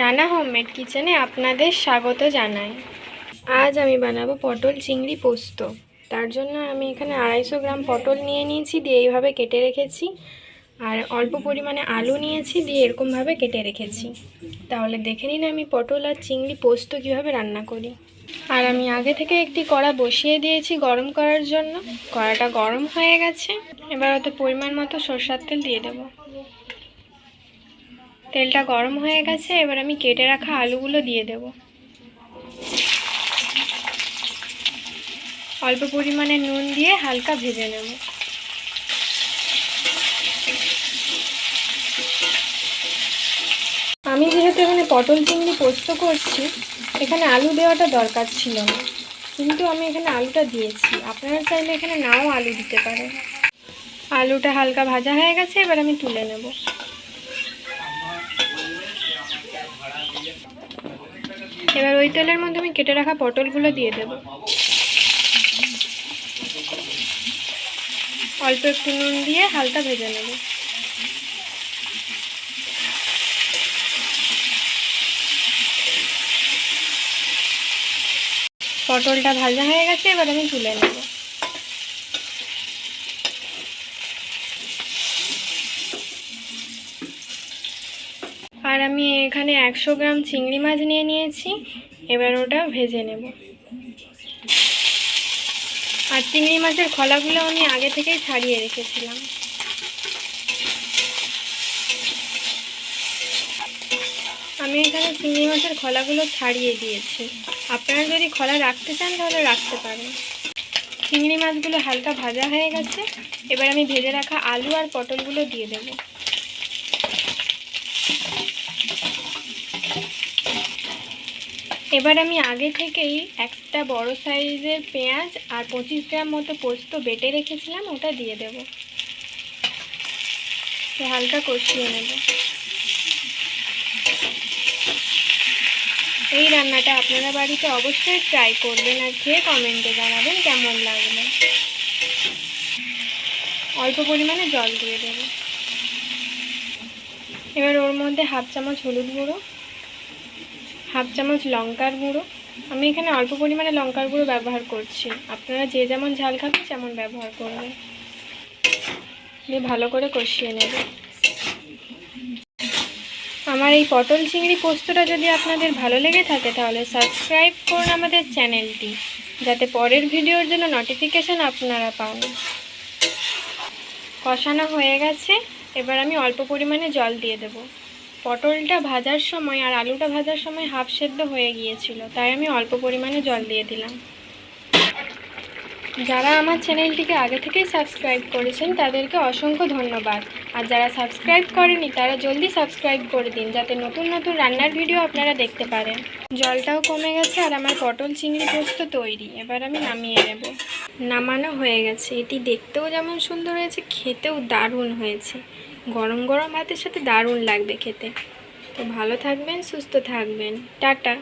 Rana homemade কিচেনে আপনাদের স্বাগত জানাই। আজ আমি বানাবো পটল চিংড়ি পোস্ত। তার জন্য আমি এখানে আড়াইশো গ্রাম পটল নিয়ে নিয়েছি, দিয়ে এইভাবে কেটে রেখেছি। আর অল্প পরিমাণে আলু নিয়েছি, দিয়ে এরকমভাবে কেটে রেখেছি। তাহলে দেখে নিন আমি পটল আর চিংড়ি পোস্ত কীভাবে রান্না করি। আর আমি আগে থেকে একটি কড়া বসিয়ে দিয়েছি গরম করার জন্য। কড়াটা গরম হয়ে গেছে। এবার ওতে পরিমাণ মতো সরষার তেল দিয়ে দেবো। তেলটা গরম হয়ে গেছে, এবার আমি কেটে রাখা আলুগুলো দিয়ে দেব। অল্প পরিমাণে নুন দিয়ে হালকা ভেজে নেব। আমি যেহেতু এখানে পটল চিংড়ি পোস্ত করছি, এখানে আলু দেওয়াটা দরকার ছিল না। কিন্তু আমি এখানে আলুটা দিয়েছি। আপনারা চাইলে এখানে নাও আলু দিতে পারেন। আলুটা হালকা ভাজা হয়ে গেছে, এবার আমি তুলে নেব। এবার ওই তেলের মধ্যে আমি কেটে রাখা পটলগুলো দিয়ে দেব। অল্প একটু নুন দিয়ে হালকা ভেজে নেব। পটলটা ভাজা হয়ে গেছে, এবার আমি তুলে নেব। আর আমি এখানে একশো গ্রাম চিংড়ি মাছ নিয়ে নিয়েছি। এবার ওটা ভেজে নেব। আর চিংড়ি মাছের খোলাগুলো আমি আগে থেকেই ছাড়িয়ে রেখেছিলাম। আমি এখানে চিংড়ি মাছের খোলাগুলো ছাড়িয়ে দিয়েছি। আপনারা যদি খোলা রাখতে চান, তাহলে রাখতে পারেন। চিংড়ি মাছগুলো হালকা ভাজা হয়ে গেছে। এবার আমি ভেজে রাখা আলু আর পটলগুলো দিয়ে দেবো। এবার আমি আগে থেকেই একটা বড় সাইজের পেঁয়াজ আর পঁচিশ গ্রাম মতো পোস্ত বেটে রেখেছিলাম, ওটা দিয়ে দেব। হালকা কষিয়ে নেব। এই রান্নাটা আপনারা বাড়িতে অবশ্যই ট্রাই করবেন আর খেয়ে কমেন্টে জানাবেন কেমন লাগবে অল্প পরিমাণে জল দিয়ে দেব। এবার ওর মধ্যে হাফ চামচ হলুদ গুঁড়ো হাফ চামচ লঙ্কার গুঁড়ো। আমি এখানে অল্প পরিমাণে লঙ্কার গুঁড়ো ব্যবহার করছি। আপনারা যে যেমন ঝাল খাবেন, তেমন ব্যবহার করবেন। দিয়ে ভালো করে কষিয়ে নেব। আমার এই পটল চিংড়ি পোস্তটা যদি আপনাদের ভালো লেগে থাকে, তাহলে সাবস্ক্রাইব করুন আমাদের চ্যানেলটি, যাতে পরের ভিডিওর জন্য নোটিফিকেশান আপনারা পান। কষানো হয়ে গেছে। এবার আমি অল্প পরিমাণে জল দিয়ে দেবো। পটলটা ভাজার সময় আর আলুটা ভাজার সময় হাফ সেদ্ধ হয়ে গিয়েছিল, তাই আমি অল্প পরিমাণে জল দিয়ে দিলাম। যারা আমার চ্যানেলটিকে আগে থেকেই সাবস্ক্রাইব করেছেন, তাদেরকে অসংখ্য ধন্যবাদ। আর যারা সাবস্ক্রাইব করেনি, তারা জলদি সাবস্ক্রাইব করে দিন, যাতে নতুন নতুন রান্নার ভিডিও আপনারা দেখতে পারেন। জলটাও কমে গেছে আর আমার পটল চিংড়ি পোস্ত তৈরি, এবার আমি নামিয়ে নেব। নামানো হয়ে গেছে, এটি দেখতেও যেমন সুন্দর হয়েছে, খেতেও দারুণ হয়েছে। গরম গরম ভাতের সাথে দারুণ লাগবে খেতে। তো ভালো থাকবেন সুস্থ থাকবেন। টাটা।